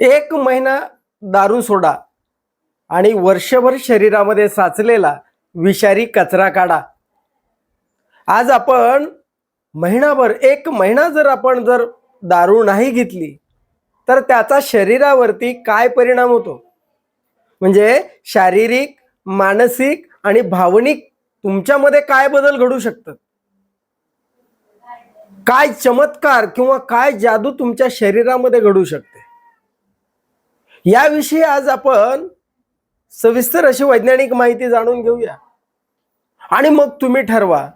एक महिना दारू सोडा आणि वर्षभर शरीरामध्ये साचलेला विषारी कचरा काढा. आज आपण महिनाभर एक महिना जर आपण जर दारू नाही घेतली तर त्याचा शरीरावरती काय परिणाम होतो? म्हणजे शारीरिक मानसिक आणि भावनिक तुमच्यामध्ये काय बदल घडू शकतात? काय चमत्कार किंवा काय जादू तुमच्या शरीरामध्ये घडू शकते? याविषयी आज आपण सविस्तर अशी वैज्ञानिक माहिती जाणून घेऊया. आणि मग तुम्ही ठरवा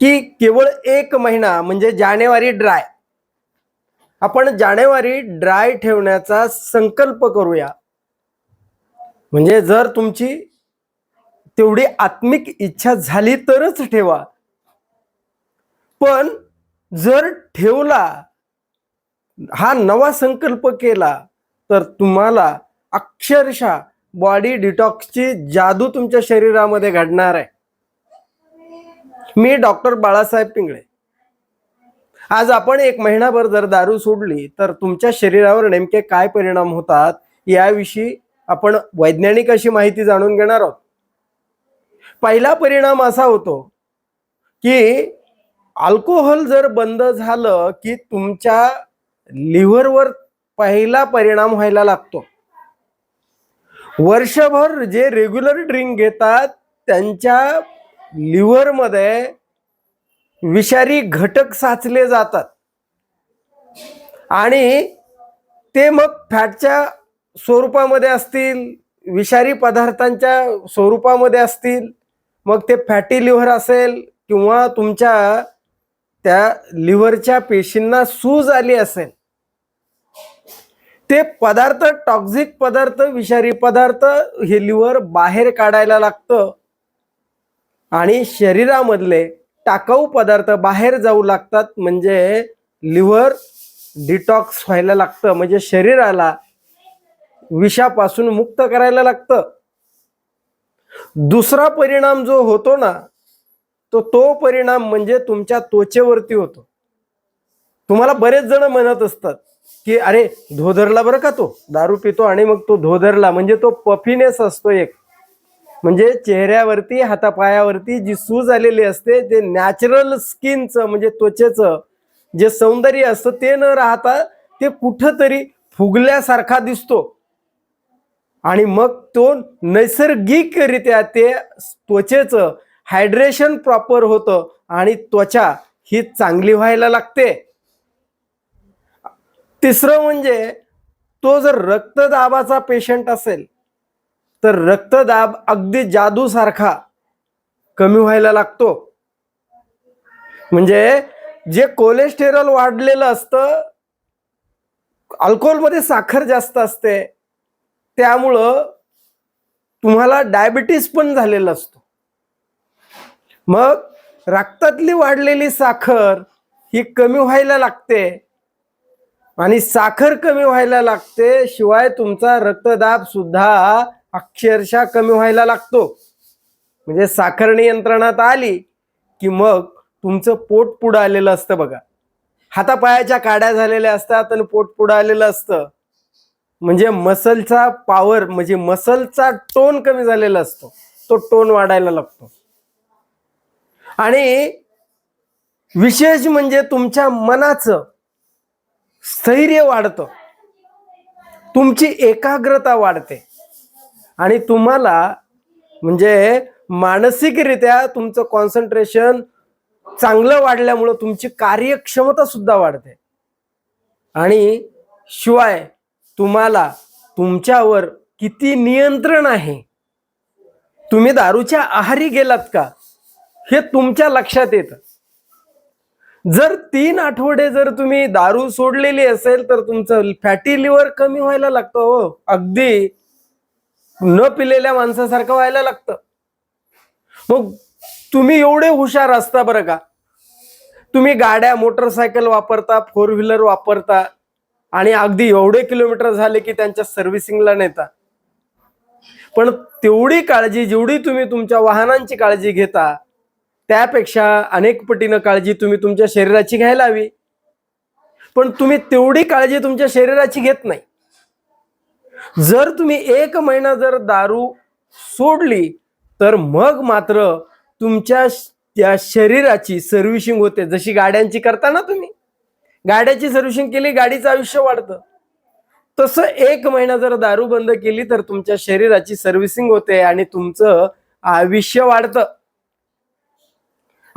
की केवळ एक महिना म्हणजे जानेवारी ड्राय आपण जानेवारी ड्राय ठेवण्याचा संकल्प करूया. म्हणजे जर तुमची तेवढी आत्मिक इच्छा झाली तरच ठेवा. पण जर ठेवला हा नवा संकल्प केला तर तुम्हाला अक्षरशः बॉडी डिटॉक्सची जादू तुमच्या शरीरामध्ये घडणार आहे. मी डॉक्टर बाळासाहेब पिंगळे. आज आपण एक महिनाभर जर दारू सोडली तर तुमच्या शरीरावर नेमके काय परिणाम होतात याविषयी आपण वैज्ञानिक अशी माहिती जाणून घेणार आहोत. पहिला परिणाम असा होतो की अल्कोहोल जर बंद झालं की तुमच्या लिव्हरवर पहिला परिणाम व्हायला लागतो. वर्षभर जे रेग्युलर ड्रिंक घेतात त्यांच्या लिव्हरमध्ये विषारी घटक साचले जातात. आणि ते मग फॅटच्या स्वरूपामध्ये असतील विषारी पदार्थांच्या स्वरूपामध्ये असतील मग ते फॅटी लिव्हर असेल किंवा तुमच्या त्या लिव्हरच्या पेशींना सूज आली असेल ते पदार्थ टॉक्झिक पदार्थ विषारी पदार्थ हे लिव्हर बाहेर काढायला लागतं. आणि शरीरामधले टाकाऊ पदार्थ बाहेर जाऊ लागतात म्हणजे लिव्हर डिटॉक्स व्हायला लागतं म्हणजे शरीराला विषापासून मुक्त करायला लागतं. दुसरा परिणाम जो होतो ना तो तो परिणाम म्हणजे तुमच्या त्वचेवरती होतो. तुम्हाला बरेच जण म्हणत असतात की अरे धोधरला बरं का तो? दारू पितो आणि मग तो धोधरला. म्हणजे तो पफिनेस असतो एक. म्हणजे चेहऱ्यावरती हातापायावरती जी सूज आलेली असते ते नॅचरल स्किनचं म्हणजे त्वचेचं जे सौंदर्य असतं ते न राहता ते कुठंतरी फुगल्यासारखा दिसतो. आणि मग तो नैसर्गिकरित्या ते त्वचेचं हायड्रेशन प्रॉपर होतं आणि त्वचा ही चांगली व्हायला लागते. तिसरं म्हणजे तो जर रक्तदाबाचा पेशंट असेल तर रक्तदाब अगदी जादूसारखा कमी व्हायला लागतो. म्हणजे जे कोलेस्टेरॉल वाढलेलं असतं अल्कोहोलमध्ये साखर जास्त असते त्यामुळं तुम्हाला डायबिटीस पण झालेला असतो. मग रक्तातली वाढलेली साखर ही कमी व्हायला लागते आणि साखर कमी व्हायला लागते शिवाय तुमचा रक्तदाब सुद्धा अक्षरशः कमी व्हायला लागतो. म्हणजे साखर नियंत्रणात आली की मग तुमचं पोट पुढं आलेलं असतं बघा. हातापायाच्या काड्या झालेल्या असतात आणि पोट पुढं आलेलं असतं. म्हणजे मसलचा पॉवर म्हणजे मसलचा टोन कमी झालेला असतो. तो टोन वाढायला लागतो. आणि विशेष म्हणजे तुमच्या मनाचं स्थैर्य वाढतं. तुमची एकाग्रता वाढते. आणि तुम्हाला म्हणजे मानसिकरित्या तुमचं कॉन्सन्ट्रेशन चांगलं वाढल्यामुळं तुमची कार्यक्षमता सुद्धा वाढते. आणि शिवाय तुम्हाला तुमच्यावर किती नियंत्रण आहे? तुम्ही दारूच्या आहारी गेलात का? हे तुमच्या लक्षात येतं. जर तीन आठवडे जर तुम्ही दारू सोडलेली असेल तर तुमचं फॅटी लिव्हर कमी व्हायला लागतं हो. अगदी न पिलेल्या माणसासारखं व्हायला लागतं. मग तुम्ही एवढे हुशार असता बरं का. तुम्ही गाड्या मोटरसायकल वापरता फोर व्हीलर वापरता आणि अगदी एवढे किलोमीटर झाले की त्यांच्या सर्व्हिसिंगला नेता. पण तेवढी काळजी जेवढी तुम्ही तुमच्या वाहनांची काळजी घेता त्यापेक्षा अनेक पटीनं काळजी तुम्ही तुमच्या शरीराची घ्यायला हवी. पण तुम्ही तेवढी काळजी तुमच्या शरीराची घेत नाही. जर तुम्ही एक महिना जर दारू सोडली तर मग मात्र तुमच्या त्या शरीराची सर्व्हिसिंग होते. जशी गाड्यांची करता ना तुम्ही? गाड्याची सर्व्हिसिंग केली गाडीचं आयुष्य वाढतं. तसं एक महिना जर दारू बंद केली तर तुमच्या शरीराची सर्व्हिसिंग होते आणि तुमचं आयुष्य वाढतं.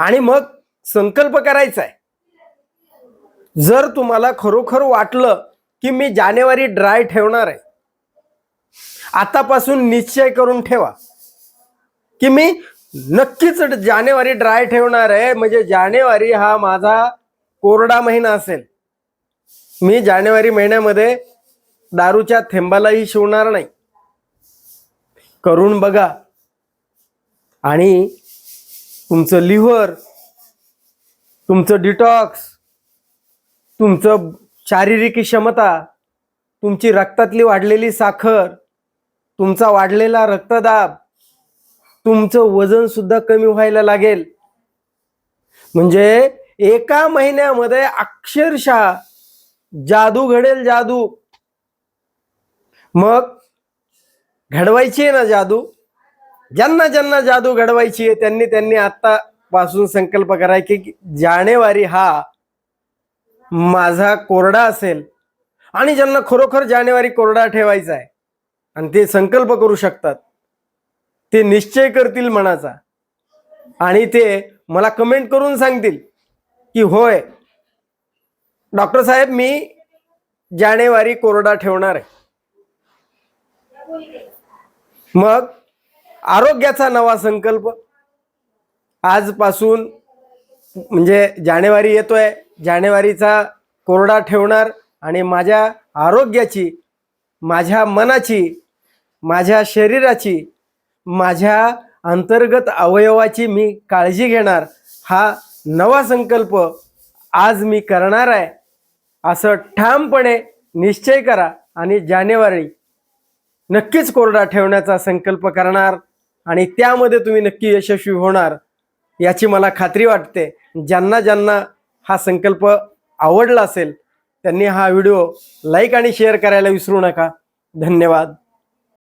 आणि मग संकल्प करायचा आहे जर तुम्हाला खरोखर वाटलं की मी जानेवारी ड्राय ठेवणार आहे आतापासून निश्चय करून ठेवा. की मी नक्कीच जानेवारी ड्राय ठेवणार आहे म्हणजे जानेवारी हा माझा कोरडा महिना असेल. मी जानेवारी महिन्यामध्ये दारूच्या थेंबालाही शिवणार नाही. करून बघा. आणि तुमचं लिव्हर तुमचं डिटॉक्स तुमचं शारीरिक क्षमता तुमची रक्तातली वाढलेली साखर तुमचा वाढलेला रक्तदाब तुमचं वजन सुद्धा कमी व्हायला लागेल. म्हणजे एका महिन्यामध्ये अक्षरशः जादू घडेल जादू. मग घडवायची आहे ना जादू? ज्यांना ज्यांना जादू घडवायची आहे त्यांनी त्यांनी आतापासून संकल्प कराय की जानेवारी हा माझा कोरडा असेल. आणि ज्यांना खरोखर जानेवारी कोरडा ठेवायचा आहे आणि ते संकल्प करू शकतात ते निश्चय करतील मनाचा. आणि ते मला कमेंट करून सांगतील की होय डॉक्टर साहेब मी जानेवारी कोरडा ठेवणार आहे. मग आरोग्याचा नवा संकल्प. आजपासून म्हणजे जानेवारी येतोय. जानेवारीचा कोरडा ठेवणार आणि माझ्या आरोग्याची माझ्या मनाची माझ्या शरीराची माझ्या अंतर्गत अवयवाची मी काळजी घेणार. हा नवा संकल्प आज मी करणार आहे. असं ठामपणे निश्चय करा आणि जानेवारी नक्कीच कोरडा ठेवण्याचा संकल्प करणार. आणि त्यामध्ये तुम्ही नक्की यशस्वी होणार याची मला खात्री वाटते. ज्यांना ज्यांना हा संकल्प आवडला असेल त्यांनी हा व्हिडिओ लाईक आणि शेअर करायला विसरू नका. धन्यवाद.